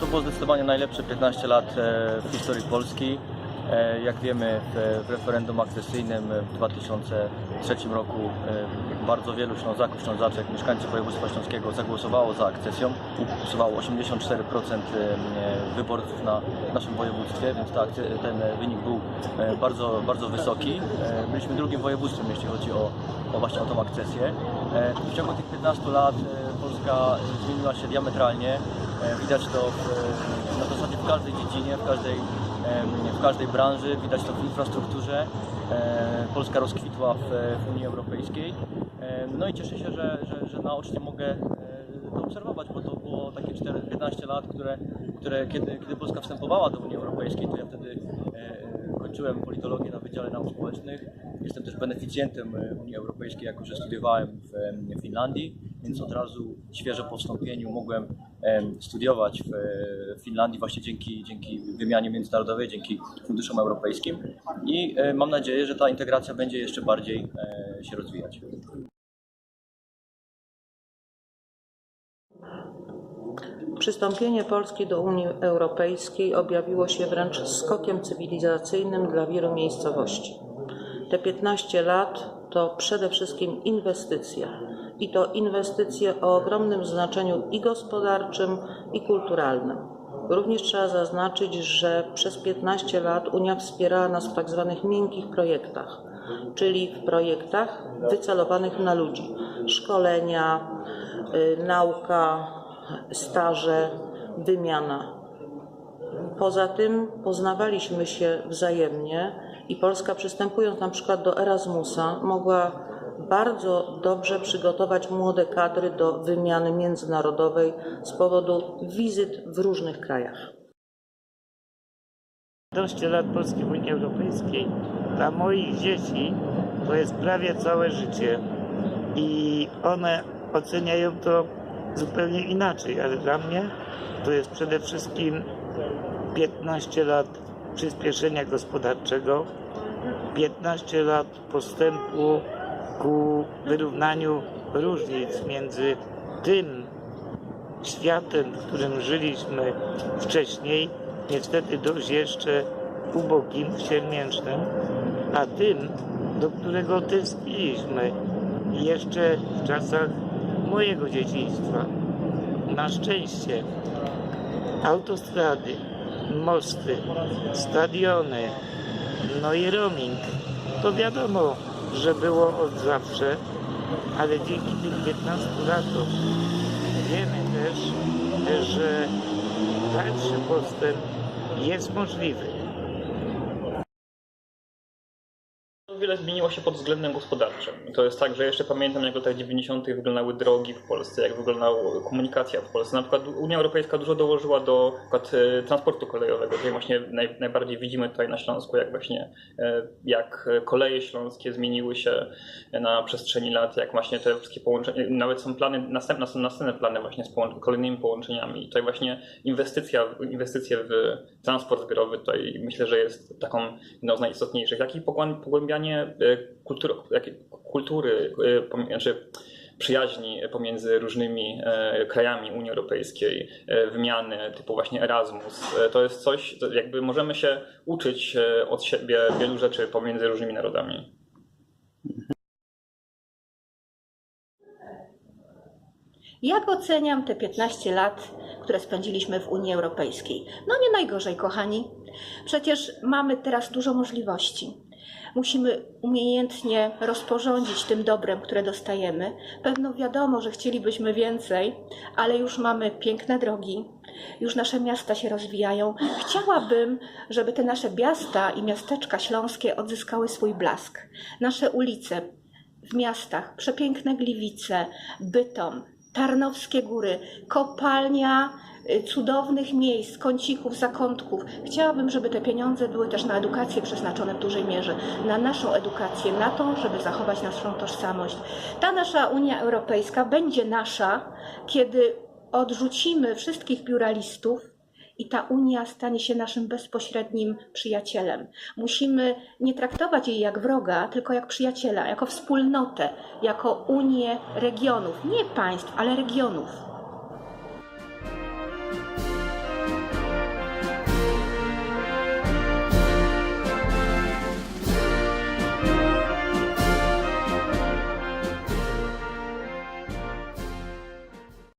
to było zdecydowanie najlepsze 15 lat e, w historii Polski. E, Jak wiemy, w, referendum akcesyjnym w 2003 roku e, bardzo wielu Ślązaków, Ślązaczek, mieszkańców województwa śląskiego zagłosowało za akcesją. Głosowało 84% e, wyborców na naszym województwie, więc ten wynik był bardzo, bardzo wysoki. Byliśmy drugim województwem, jeśli chodzi o, o właśnie o tą akcesję. W ciągu tych 15 lat Polska zmieniła się diametralnie. E, Widać to w, na zasadzie w każdej dziedzinie, w każdej, w każdej branży, widać to w infrastrukturze. E, Polska rozkwitła w, w Unii Europejskiej. E, No i cieszę się, że, że, że naocznie mogę e, to obserwować, bo to było takie 4, 15 lat, które, które kiedy, kiedy Polska wstępowała do Unii Europejskiej, to ja wtedy e, kończyłem politologię na Wydziale Nauk Społecznych. Jestem też beneficjentem e, Unii Europejskiej, jako że studiowałem w Finlandii, więc od razu świeżo po wstąpieniu mogłem em, studiować w e, Finlandii właśnie dzięki, dzięki wymianie międzynarodowej, dzięki funduszom europejskim i e, mam nadzieję, że ta integracja będzie jeszcze bardziej e, się rozwijać. Przystąpienie Polski do Unii Europejskiej objawiło się wręcz skokiem cywilizacyjnym dla wielu miejscowości. Te 15 lat to przede wszystkim inwestycje. I to inwestycje o ogromnym znaczeniu i gospodarczym, i kulturalnym. Również trzeba zaznaczyć, że przez 15 lat Unia wspierała nas w tak zwanych miękkich projektach, czyli w projektach wycelowanych na ludzi. Szkolenia, y, nauka, staże, wymiana. Poza tym poznawaliśmy się wzajemnie i Polska przystępując na przykład do Erasmusa mogła bardzo dobrze przygotować młode kadry do wymiany międzynarodowej z powodu wizyt w różnych krajach. 15 lat Polski w Unii Europejskiej dla moich dzieci to jest prawie całe życie i one oceniają to zupełnie inaczej, ale dla mnie to jest przede wszystkim 15 lat przyspieszenia gospodarczego, 15 lat postępu ku wyrównaniu różnic między tym światem, w którym żyliśmy wcześniej, niestety dość jeszcze ubogim, siermięcznym, a tym, do którego tęskniliśmy jeszcze w czasach mojego dzieciństwa. Na szczęście autostrady, mosty, stadiony, no i roaming. To wiadomo, że było od zawsze, ale dzięki tym 15 latom wiemy też, że dalszy postęp jest możliwy. Wiele zmieniło się pod względem gospodarczym. To jest tak, że jeszcze pamiętam, jak w latach 90. wyglądały drogi w Polsce, jak wyglądała komunikacja w Polsce. Na przykład Unia Europejska dużo dołożyła do przykład, e, transportu kolejowego. Tutaj właśnie naj, najbardziej widzimy tutaj na Śląsku, jak właśnie e, jak koleje śląskie zmieniły się na przestrzeni lat, jak właśnie te wszystkie połączenia, nawet są plany, następne są następne plany właśnie z kolejnymi połączeniami. I tutaj właśnie inwestycja, inwestycje w transport zbiorowy tutaj myślę, że jest taką jedną z najistotniejszych. Jak i pogłę- pogłębianie e, kultury, kultury e, znaczy przyjaźni pomiędzy różnymi e, krajami Unii Europejskiej, wymiany typu właśnie Erasmus. To jest coś, jakby możemy się uczyć od siebie wielu rzeczy pomiędzy różnymi narodami. Jak oceniam te 15 lat, które spędziliśmy w Unii Europejskiej? No nie najgorzej, kochani. Przecież mamy teraz dużo możliwości. Musimy umiejętnie rozporządzić tym dobrem, które dostajemy. Pewno wiadomo, że chcielibyśmy więcej, ale już mamy piękne drogi, już nasze miasta się rozwijają. Chciałabym, żeby te nasze miasta i miasteczka śląskie odzyskały swój blask. Nasze ulice w miastach, przepiękne Gliwice, Bytom, Tarnowskie Góry, kopalnia y, cudownych miejsc, kącików, zakątków. Chciałabym, żeby te pieniądze były też na edukację przeznaczone w dużej mierze, na naszą edukację, na to, żeby zachować naszą tożsamość. Ta nasza Unia Europejska będzie nasza, kiedy odrzucimy wszystkich pluralistów i ta Unia stanie się naszym bezpośrednim przyjacielem. Musimy nie traktować jej jak wroga, tylko jak przyjaciela, jako wspólnotę, jako Unię regionów, nie państw, ale regionów.